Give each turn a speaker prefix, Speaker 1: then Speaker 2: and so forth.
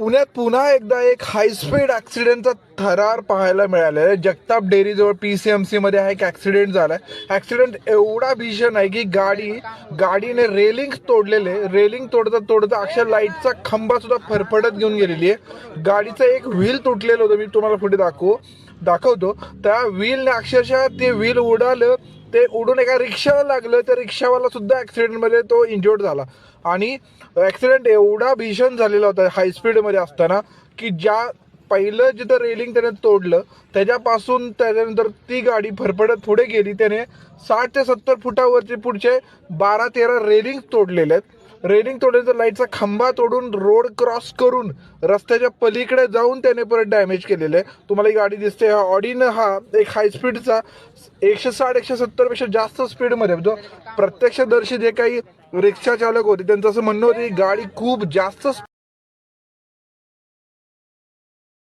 Speaker 1: पुण्यात पुन्हा एकदा एक हायस्पीड ऍक्सिडेंटचा थरार पाहायला मिळालेला आहे. जगताप डेअरीजवळ पी सी एम सीमध्ये हा एक ऍक्सिडेंट आहे ऍक्सिडेंट एवढा भीषण आहे की गाडी गाडीने रेलिंग तोडलेले रेलिंग तोडता तोडता अक्षर लाईटचा खंबासुद्धा फरफडत घेऊन गेलेली आहे. गाडीचं एक व्हील तुटलेलं होतं मी तुम्हाला पुढे दाखवू. दाखवतो. त्या व्हीलने अक्षरशः ते व्हील उडालं ते उडून एका रिक्षाला लागलं. त्या रिक्षावाला सुद्धा ॲक्सिडेंटमध्ये तो इंजोर्ड झाला. आणि ॲक्सिडेंट एवढा भीषण झालेला होता हाय स्पीडमध्ये असताना की ज्या पहिलं जिथं रेलिंग त्याने तोडलं त्याच्यापासून त्याच्यानंतर ती गाडी फरफडत पुढे गेली. त्याने साठ ते सत्तर फुटावरचे पुढचे बारा तेरा रेलिंग तोडलेले आहेत. रेलिंग तोडायचा लाईटचा खांबा तोडून रोड क्रॉस करून रस्त्याच्या पलीकडे जाऊन त्याने परत डॅमेज केलेलं आहे. तुम्हाला ही गाडी दिसते हा ऑडीनं हा एक हाय स्पीडचा एकशे साठ एकशे सत्तरपेक्षा जास्त स्पीडमध्ये जो प्रत्यक्षदर्शी जे काही रिक्षा चालक होते त्यांचं असं म्हणणं होतं की गाडी खूप जास्त